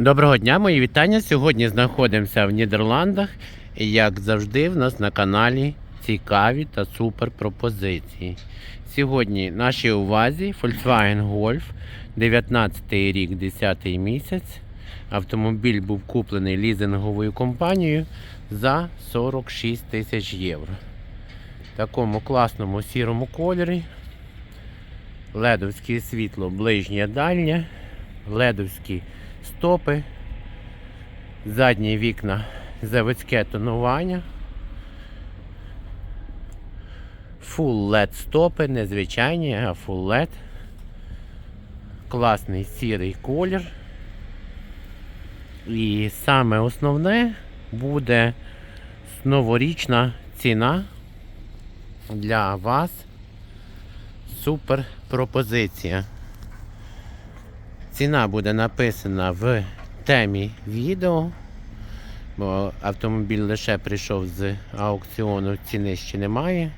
Доброго дня, мої вітання. Сьогодні знаходимося в Нідерландах. І як завжди, в нас на каналі цікаві та супер пропозиції. Сьогодні нашій увазі Volkswagen Golf, 19 рік, 10 місяць. Автомобіль був куплений лізинговою компанією за 46 тисяч євро. В такому класному сірому кольорі. Ледовське світло ближнє дальнє, ледовські стопи, задні вікна заводське тонування. Full LED стопи, не звичайні, а Full LED. Класний сірий колір. І саме основне буде новорічна ціна для вас. Супер пропозиція. Ціна буде написана в темі відео, бо автомобіль лише прийшов з аукціону, ціни ще немає.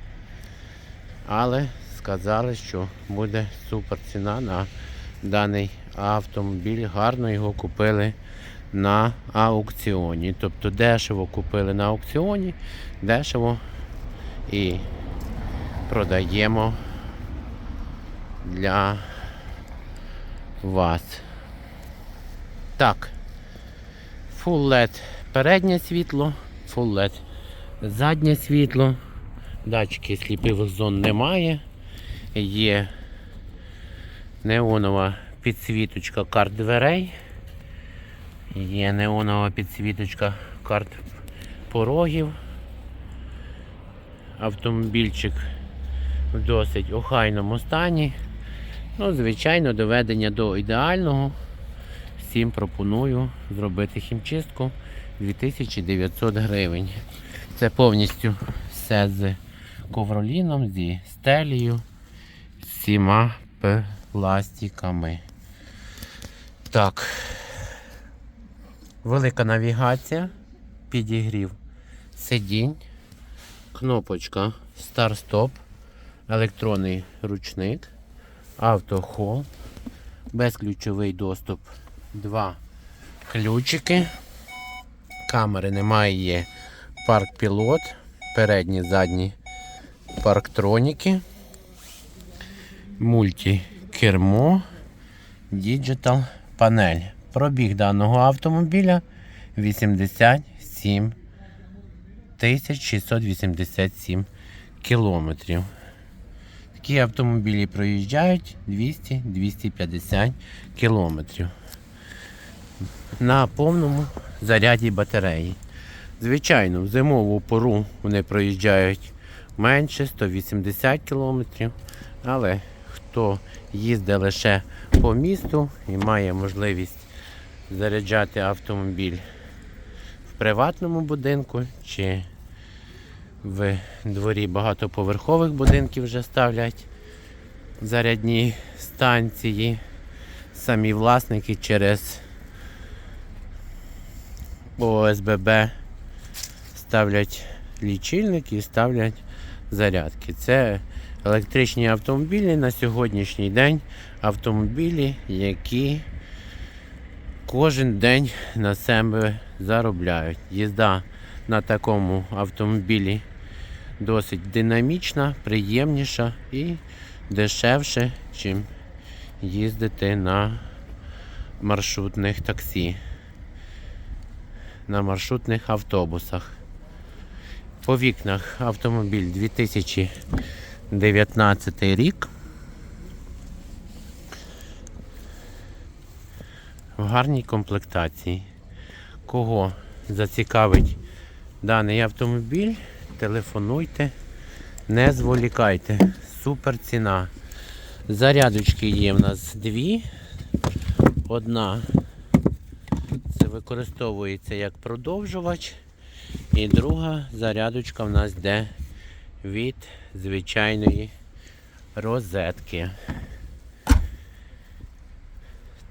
Але сказали, що буде супер ціна на даний автомобіль. Гарно його купили на аукціоні. Тобто дешево купили на аукціоні, дешево і продаємо для вас. Так. Full LED переднє світло, Full LED заднє світло. Датчики сліпих зон немає. Є неонова підсвіточка карт дверей. Є неонова підсвіточка карт порогів. Автомобільчик в досить охайному стані. Ну, звичайно, доведення до ідеального. Всім пропоную зробити хімчистку 2900 гривень. Це повністю все з ковроліном, зі стелею, з всіма пластиками. Так. Велика навігація, підігрів сидінь, кнопочка старт-стоп, електронний ручник автохол, безключовий доступ, два ключики, камери немає, є парк пілот, передні, задні парктроніки, мультикермо, діджитал панель. Пробіг даного автомобіля 87 687 кілометрів. Такі автомобілі проїжджають 200-250 кілометрів на повному заряді батареї. Звичайно, в зимову пору вони проїжджають менше 180 кілометрів, але хто їздить лише по місту і має можливість заряджати автомобіль в приватному будинку чи в дворі багатоповерхових будинків вже ставлять зарядні станції. Самі власники через ОСББ ставлять лічильник і ставлять зарядки. Це електричні автомобілі на сьогоднішній день автомобілі, які кожен день на себе заробляють. Їзда на такому автомобілі досить динамічна, приємніша і дешевше, чим їздити на маршрутних таксі, на маршрутних автобусах. По вікнах автомобіль 2019 рік. В гарній комплектації. Кого зацікавить даний автомобіль, телефонуйте, не зволікайте. Супер ціна. Зарядочки є в нас дві. Одна це використовується як продовжувач. І друга зарядочка в нас йде від звичайної розетки.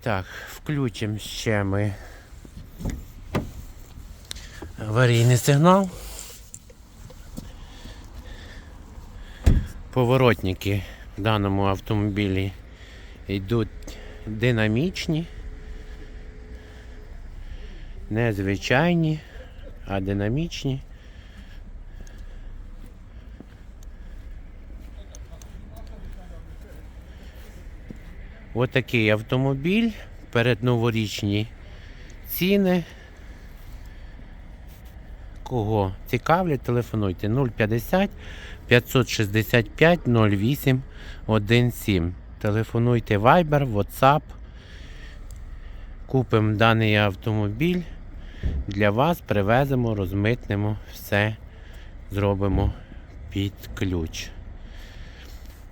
Так, включимо ще ми аварійний сигнал. Поворотники в даному автомобілі йдуть динамічні. Не звичайні, а динамічні. Отакий автомобіль, передноворічні ціни. Кого цікавлять, телефонуйте 050 565 08 17. Телефонуйте Viber, WhatsApp. Купимо даний автомобіль. Для вас привеземо, розмитнемо, все зробимо під ключ.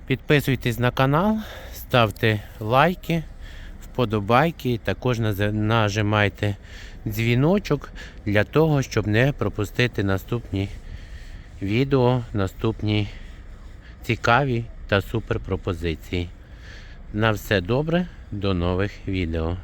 Підписуйтесь на канал, ставте лайки, вподобайки, також нажимайте дзвіночок для того, щоб не пропустити наступні відео, наступні цікаві та супер пропозиції. На все добре, до нових відео.